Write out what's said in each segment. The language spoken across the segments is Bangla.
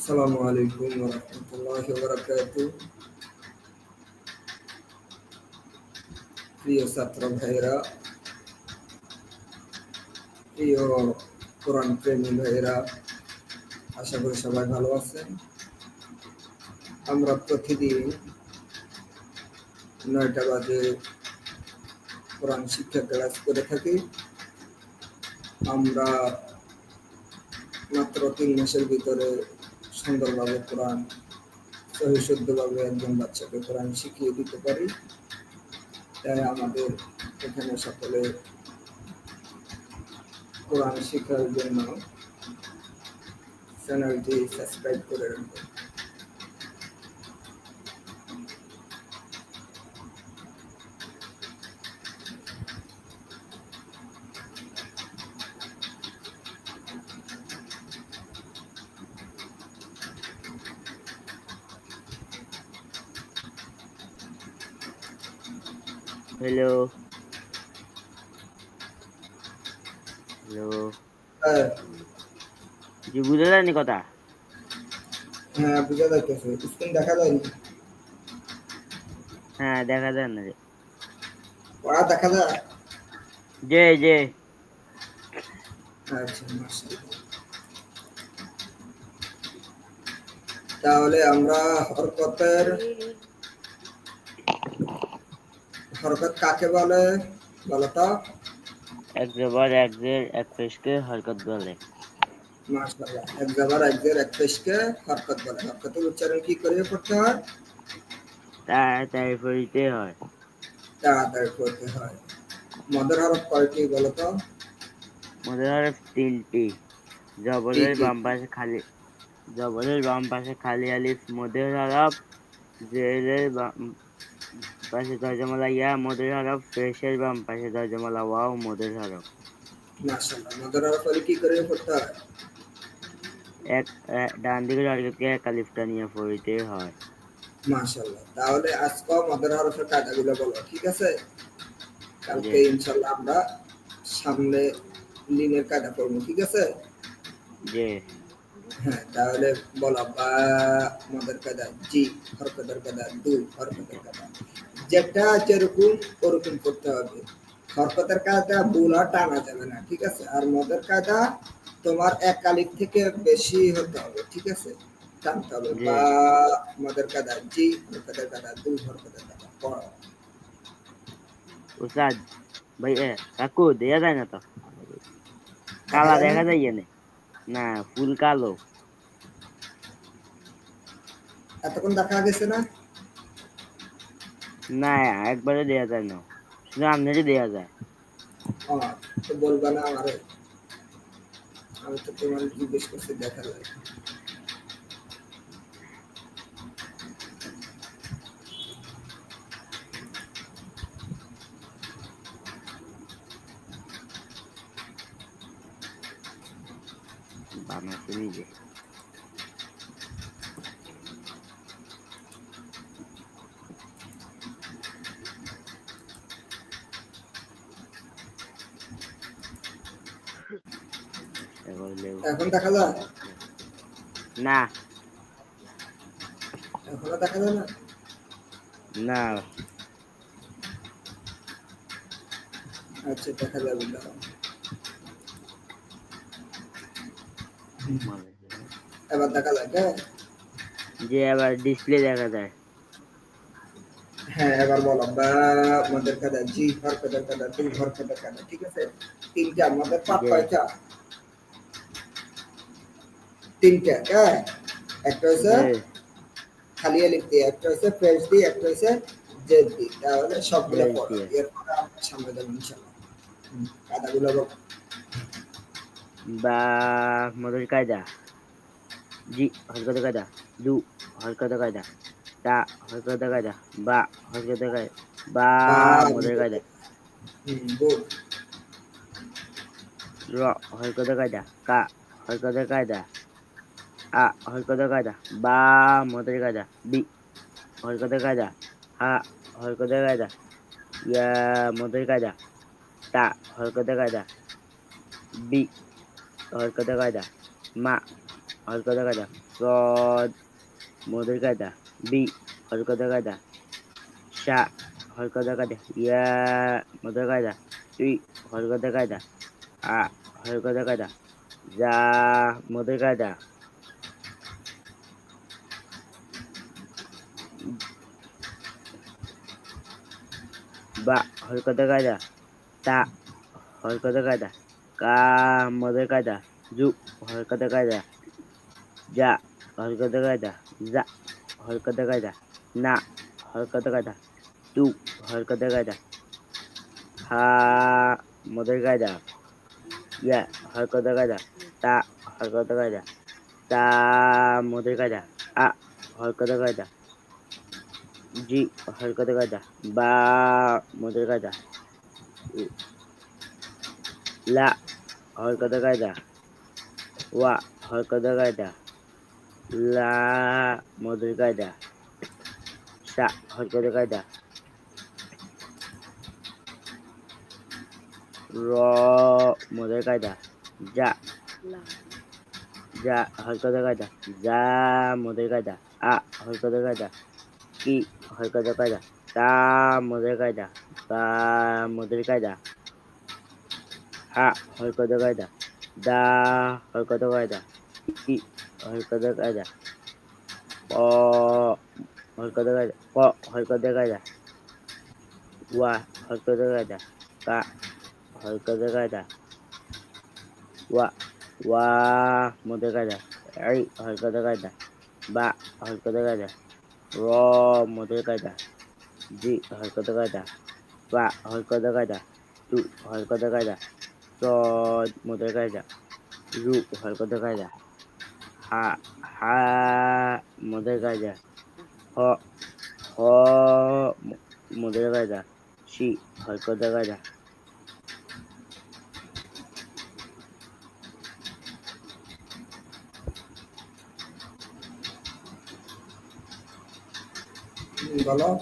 আসসালামু আলাইকুম ওরহমতুল্লাহ বরকাত প্রিয় ছাত্র ভাইরা প্রিয় কোরআন প্রেমী ভাইরা আশা করি সবাই ভালো আছেন। আমরা প্রতিদিন নয়টা বাজে কোরআন শিক্ষা ক্লাস করে থাকি। আমরা মাত্র তিন মাসের ভিতরে সুন্দরভাবে কোরআন সহিশুদ্ধভাবে একজন বাচ্চাকে কোরআন শিখিয়ে দিতে পারি। তাই আমাদের এখানে সকলে কোরআন শেখার জন্য চ্যানেলটি সাবস্ক্রাইব করে রাখবেন। হ্যালো হ্যালো হ্যাঁ। কিছু বুঝে যায়নি কথা? হ্যাঁ বুঝা যাইতেছে। স্ক্রিন দেখা যায়নি? হ্যাঁ দেখা যায় না পড়া দেখা যায়? যে যে। আচ্ছা তাহলে আমরা হরকতের হরকত কাকে বলে? বলো তো। এক জবর এক জের এক পেশকে হরকত বলে। মাশাআল্লাহ। এক জাবার এক জের এক পেশকে হরকত বলে। হরকতের উচ্চারণ কি করে করতে হয়? তাড়াতাড়ি পড়িতে হয়। তাড়াতাড়ি করতে হয়। মদের হরফ কয়টি বলো তো? মধ্যে হরফ তিনটি। জবরের বাম পাশে খালি জবরের বাম পাশে খালি আলিফ মধ্যে হরফ জেরের বাম পাশে তর্জমালা ইয়া মদের হরফ পেশের বাম পাশে তর্জমালা ওয়াও মদের হরফ। মদের হরফ হলে কি করে হয়? এক ডান দিকের হরকতকে এক আলিফটা নিয়ে পড়িতে হয়। মাশাআল্লাহ তাহলে আজকে মদের হরফের কায়দাগুলো বলো ঠিক আছে? কালকে ইনশাআল্লাহ আমরা সামনে লিনের কায়দা পড়ব ঠিক আছে? যে হ্যাঁ তাহলে বলো বা মদের কায়দা জি হরকতের কায়দা দুই হরকতের কায়দা। যেটা যেরকম ওরকম করতে হবে। হরকতের কায়দা ভুল আর টানা যাবে না ঠিক আছে? আর মদের কায়দা তোমার এক কালিক থেকে বেশি হতে হবে ঠিক আছে? টানতে হবে। বা মদের কায়দা জি হরকতের কায়দা দু হরকতের কায়দা পড়ো। উস্তাদ ভাই এ কাকু দেয়া যায় না তো? কালা দেখা যায় এনে? না ফুল কালো। এতক্ষণ দেখা গেছে না? না একবারে দেয়া যায় না। শুধু আপনারই দেয়া যায়। বলবা না আমারে। আমি তো তোমার জিজ্ঞেস করছি দেখা যায় বানাতে নিজে এবার লেবু। এখন দেখা যায় না এখনও দেখা যায় না? না। আচ্ছা দেখা যাবে। এবার দেখা যায় হ্যাঁ? যে আবার ডিসপ্লে দেখা যায়। হ্যাঁ এবার বলো বা আমাদের কাদা জি হর কাদার কাদা দুই হর কাদার কাদা ঠিক আছে? তিনটা আমাদের জি। কয়টা তিনটা হ্যাঁ? একটা হচ্ছে খালি দিয়ে একটা হচ্ছে ফ্রেশ দিয়ে একটা হচ্ছে জেদ দিয়ে তাহলে সবগুলো পড়ো। এরপরে আমরা সামনে যাব ইনশাল্লাহ কাদাগুলো বলো। বা মধুর কায়দা। জি হরকত কায়দা। দু হরকত কায়দা। তা হরকত কায়দা। বা হরকত কায়দা বা মধুর কায়দা. র হরকত কায়দা। কা হরকত কায়দা। আ হরকত কায়দা বা মধুর কায়দা বি হরকত কায়দা হা হরকত কায়দা ইয়া মধুর কায়দা তা হরকত কায়দা বি হরকত কায়দা মা হরকত কায়দা সদ মধুর কায়দা বি হরকত কায়দা সা হরকত কায়দা ইয়া মধুর কায়দা তুই হরকত কায়দা আ হরকত কায়দা যা মধুর কায়দা বা হরকত কায়দা তা হরকত কায়দা কা মধুর কায়দা জু হরকত কায়দা যা হরকত কায়দা যা হরকত কায়দা না হরকত কায়দা তু হরকত কায়দা হা মধুর কায়দা ইয়া হরকত কায়দা তা হরকত কায়দা তা মধুর কায়দা আ হরকত কায়দা জি হরকত কায়দা বা মধুর কায়দা লা হরকত কায়দা ওয়া হরকত কায়দা লা মধুর কায়দা সা হরকত কায়দা র মধুর কায়দা যা। যা। হরকত কায়দা যা। মধুর কায়দা আ হরকত কায়দা কি হরকত কায়দা তা মধুর কায়দা তা মধুর কায়দা হা হরকত কায়দা দা হরকত কায়দা কি হরকত কায়দা ক হরকত কায়দা ক হরকত কায়দা ওয়া হরকত কায়দা কা হরকত কায়দা ওয়া ওয়া মধুর কায়দা আই হরকত কায়দা বা হরকত কায়দা র মধুর কায়দা জি হরকত কায়দা বা হরকত কায়দা তু হরকত কায়দা সদ মধুর কায়দা রু হরকত কায়দা হা হা মধুর কায়দা হ হ মধুর কায়দা সি হরকত কায়দা হুম,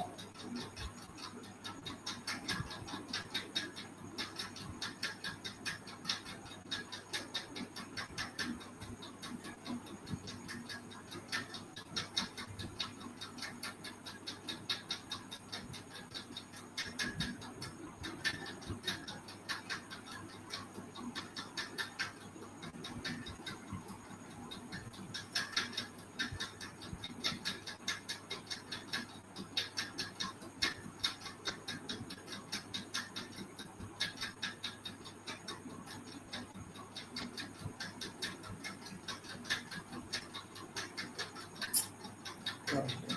বলো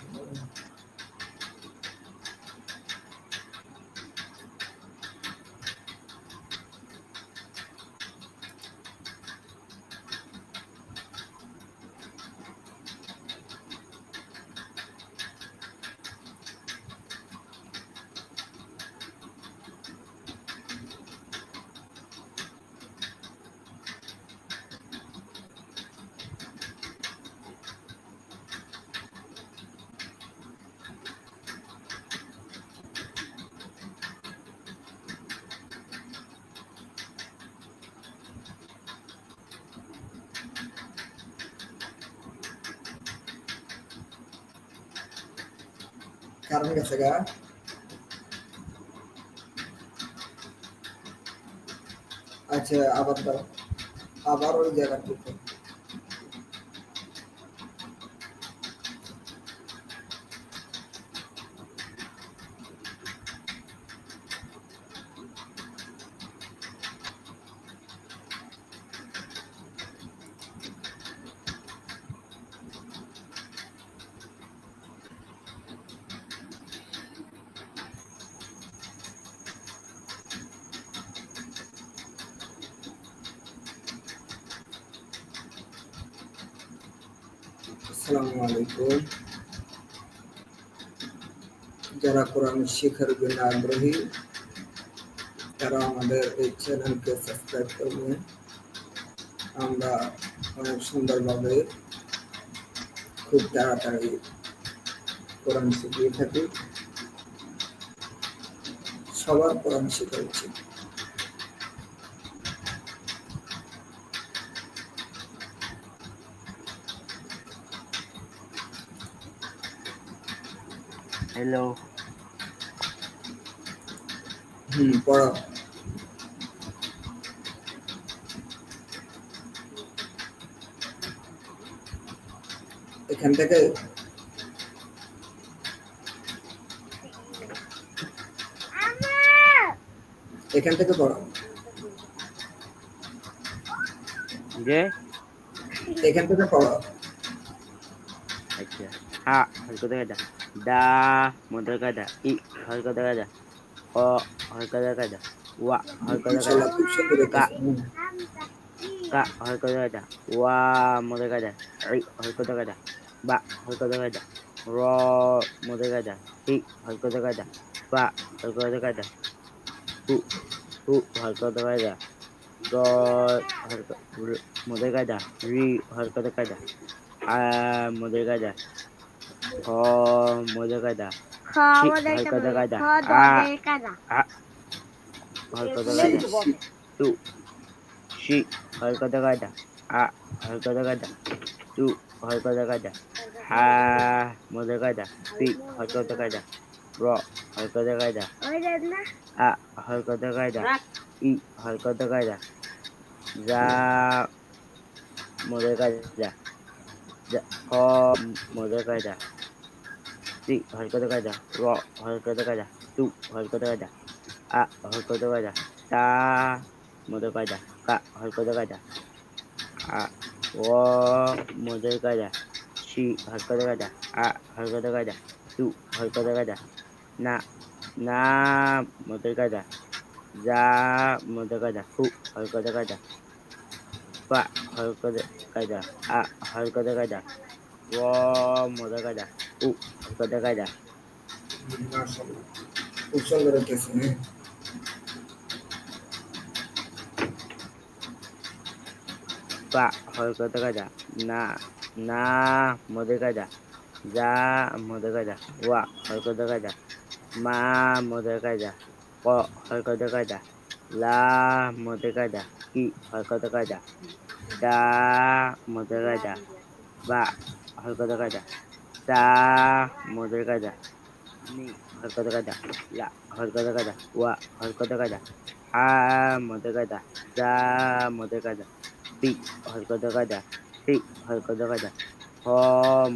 কারণ গেছে গা। আচ্ছা আবার দাও। আবার ওই জায়গা থেকে আসসালামু যারা কোরআন শেখার জন্য আগ্রহী, তারা আমাদের এই চ্যানেলকে সাবস্ক্রাইব করবেন আমরা অনেক সুন্দরভাবে খুব তাড়াতাড়ি কোরআন শিখিয়ে থাকি। সবার কোরআন শেখা উচিত। হ্যালো হুম পড়ো। এখান থেকে এখান থেকে পড়ো। যে? এখান থেকে পড়ো। আচ্ছা। হা হলকা দেখা যা। দা মধ্যে কাদা ই হলকা দেখা যা অ হলকা দেখা যা ওয়া হলকা দেখা যা ইনশাআল্লাহ খুব সুন্দর কা হইতেছে। হুম। কা হলকা দেখা যা ওয়া মধ্যে কাদা ই হলকা দেখা যা বা হলকা দেখা যা র মধ্যে কাদা ই হলকা দেখা যা হলকা দেখা যা আ মধ্যে কাদা খ কাদা খাওয়া হালকা টু শি হলকা যা আ হলকা যা টু হলকা যা হা মধ্যে কাদা পি হলকা যা র হলকা না। আ হলকা যা ই হলকা দেখা যা কাদা যা খ মধ্যে কাদা টি হলকা দেখা যা র হলকা দেখা যা টু হলকা দেখা যা আ হলকা দেখা যা তা মধ্যে কাদা কা হলকা দেখা যা আ ও মধ্যে কাদা সি হলকা দেখা যা আ হলকা দেখা যা টু হলকা দেখা যা না না মধ্যে কাদা যা মধ্যে কাদা হু হলকা দেখা যা পা হইতেছে হ্যাঁ পা হলকা দেখা যা না না মধ্যে কাদা যা মধ্যে কাদা ওয়া হলকা দেখা যা মা মধ্যে কাদা ক হলকা দেখা যা লা মধ্যে কাদা কি হলকা দেখা যা দা মধ্যে কাদা বা হলকা দেখা যা তা মধ্যে কাদা নি হলকা দেখা যা লা হলকা দেখা যা ওয়া হলকা দেখা যা আ মধ্যে কাদা যা মধ্যে কাদা পি হলকা দেখা যা সি হলকা দেখা যা হ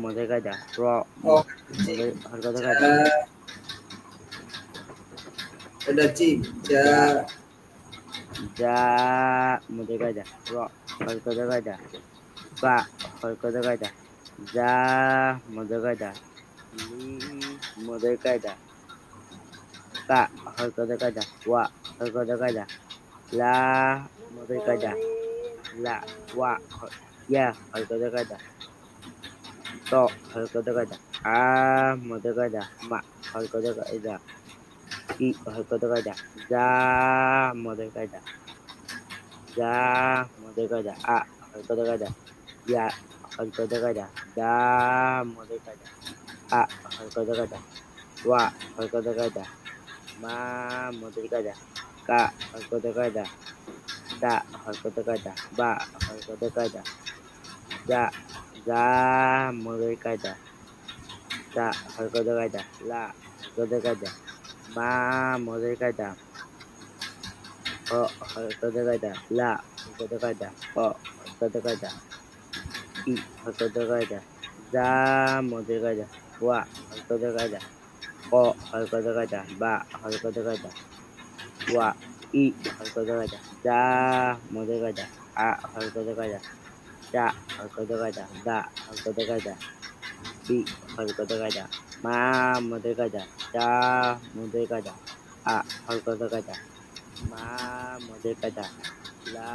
মধ্যে কাদা র ও, মধ্যে হলকা দেখা যা যা। এটা জিম যা যা মধ্যে কাদা র হলকা দেখা যা পা হলকা দেখা যা যা মধ্যে কাদা লি মধ্যে কাদা কা হলকা দেখা যা ওয়া হলকা দেখা যা লা মধ্যে কাদা লা ওয়া ইয়া হলকা দেখা যা to হলকা দেখা যা আ মধ্যে কাদা মা হলকা দেখা যা ই হলকা দেখা যা যা মধ্যে কাদা যা মধ্যে কাদা আ ইয়া দেখা যা যা মধ্যে কাদা আ দেখা যা ওয়া দেখা যা মা মধ্যে কাদা কা যা তা হলকা দেখা যা বা হলকা দেখা যা যা মধ্যে কাদা তা দেখা যা লা দেখা যা মা কাদা 어 হলকা দেখা যা লা যা 어 হলকা দেখা যা ই হলকা দেখা যা মধ্যে কাদা ওয়া দেখা যা ক দেখা যা বা দেখা যা ওয়া ই হলকা দেখা যা মধ্যে কাদা আ যা যা হলকা দেখা যা দা যা ই হলকা দেখা যা মা মধ্যে কাদা যা মধ্যে কাদা আ দেখা যা মা মধ্যে কাদা লা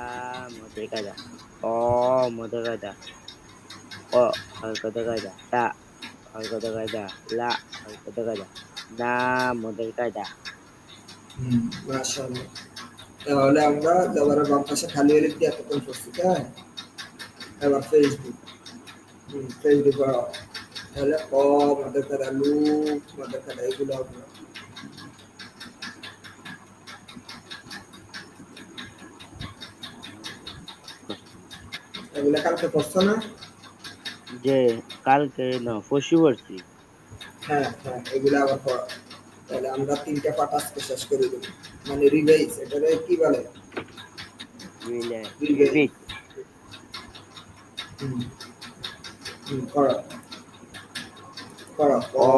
মধ্যে কাদা অ মধ্যে কাদা হলকা দেখা যা তা দেখা যা লা দেখা যা না মধ্যে কাদা হুম, মাশাআল্লাহ। তাহলে আমরা জবারের বাম পাশে খালি হলে কি এতক্ষণ পড়ছি তাই এবার ফেসবুক ফেসবুক তাহলে ক মাদের কাদা লু মাদের কাদা এগুলো হবে এগুলো কালকে পড়ছো না যে কালকে না পশু পড়ছি হ্যাঁ হ্যাঁ এগুলো আবার পড়া তাহলে আমরা তিনটা পাঠ আজকে শেষ করে দেবো। মানে রিভাইজ এটারে কি বলে? রিলে হুম হুম করো। করো। অ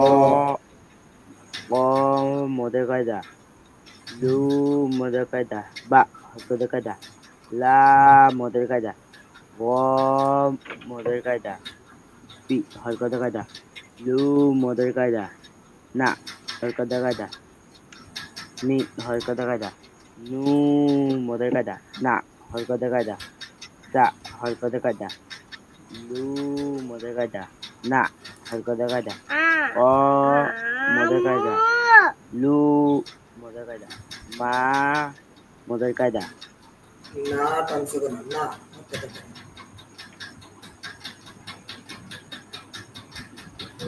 অ মদের কায়দা। লু মদের কায়দা। বা কায়দা। লা মদের কায়দা। ব মদের কায়দা। পি হরকতের কায়দা লু মদের কায়দা না হরকতের কায়দা নি হরকতের কায়দা নু মদের কায়দা না হরকতের কায়দা দা হরকতের কায়দা লু মদের কায়দা না হরকতের কায়দা অ মদের কায়দা লু মদের কায়দা মা মদের কায়দা না টানছে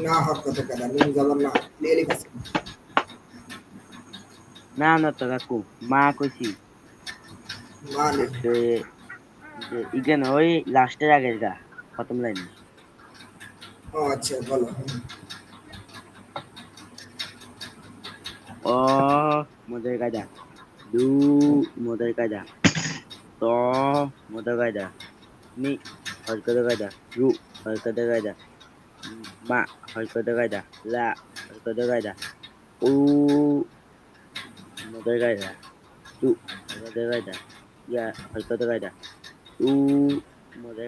না। না কাদা নুন না। লিয়ে লিখেছে না না তো কাকু মা কইছি। মানে যে যে ইগেন ওই লাস্টের আগের গা প্রথম লাইন। ও আচ্ছা বলো। অ মদের লু মদের কায়দা ত মদের কায়দা নি হরকতের কায়দা রু হরকতের কায়দা মা হরকতের কায়দা লা হরকতের কায়দা উ কায়দা টু হরকতের কায়দা ইয়া হরকতের কায়দা উ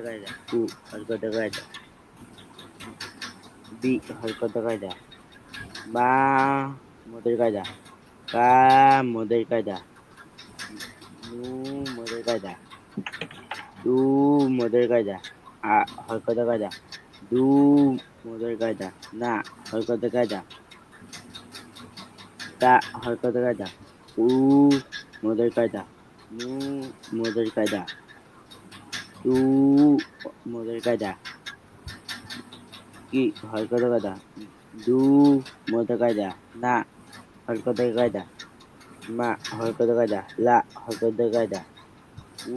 কায়দা টু হরকতের কায়দা বি হরকতের কায়দা বা মদের কায়দা কা মদের কায়দা নু মদের কায়দা দু মদের কায়দা আ হরকতের কায়দা দু মদের কায়দা। না হরকতের কায়দা। তা হরকতের কায়দা। উ মদের কায়দা। নু মদের কায়দা। তু মদের কায়দা। কি হরকতের কায়দা? দু মদের কায়দা। না হরকতের কায়দা। মা হরকতের কায়দা। লা হরকতের কায়দা। উ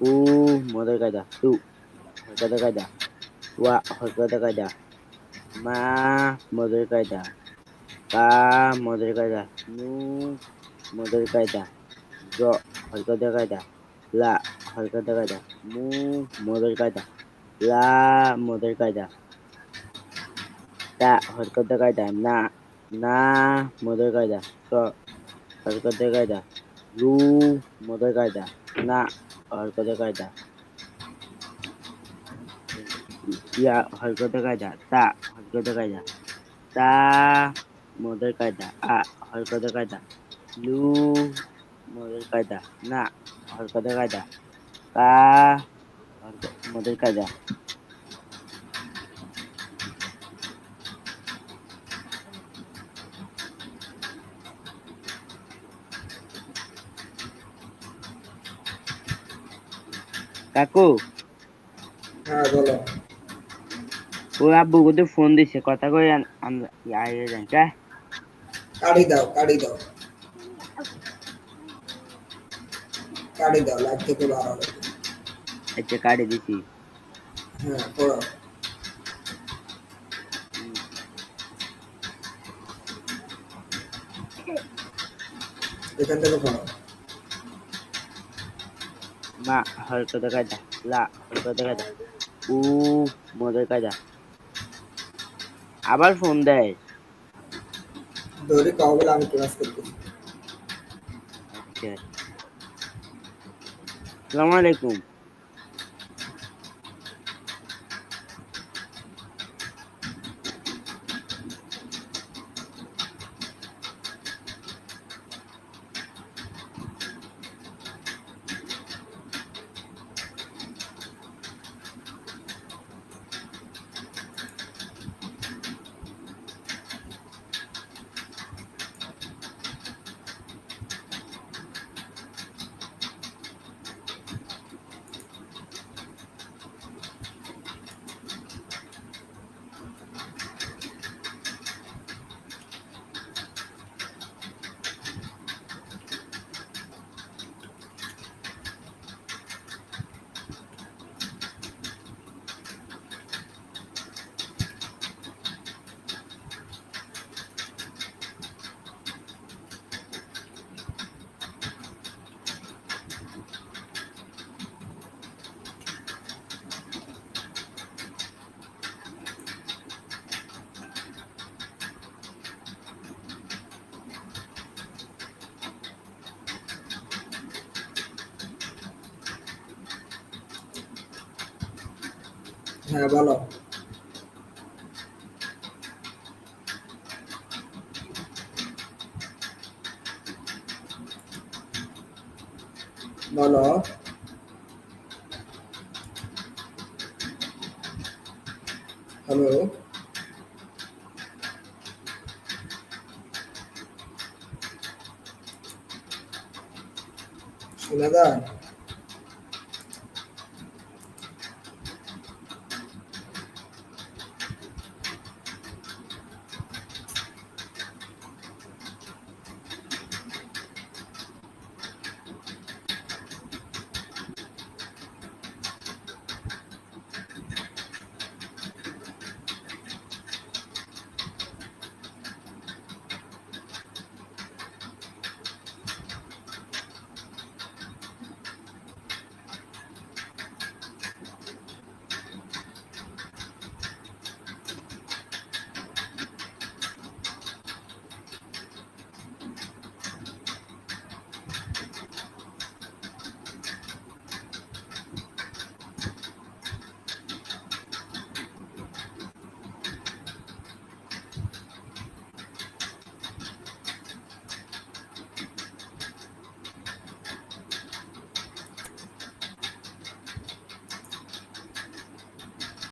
উ মদের কায়দা। তু হরকতের কায়দা ওয়া হরকতের কায়দা মা মদের কায়দা কা মদের কায়দা নু মদের কায়দা জ হরকতের কায়দা লা হরকতের কায়দা মু মদের কায়দা লা মদের কায়দা তা হরকতের কায়দা না না মদের কায়দা স হরকতের কায়দা রু মদের কায়দা না হরকতের কায়দা ইয়া হরকতের কায়দা তা হরকতের কায়দা তা মদের কায়দা আ হরকতের কায়দা লু মদের কায়দা না হরকতের কায়দা কা হরক- মদের কায়দা কাকু। হ্যাঁ বলো। ও আব্বু কোথাও ফোন দিছে কথা কই আমরা আইয়ে যাই কা কাড়ি দাও কাড়ি দাও। কাড়ি দাও লাইট থেকে বার হবে আচ্ছা কাটে দিছি। হ্যাঁ পড়ো এখান থেকে পড়ো মা হরকতের কায়দা লা হরকতের কায়দা উ মদের কায়দা। আবার ফোন দেয়। ধরে বলে আমি ক্লাস করতেছি আচ্ছা। আসসালামু আলাইকুম। হ্যাঁ বলো বলো হ্যালো। শোনা যায়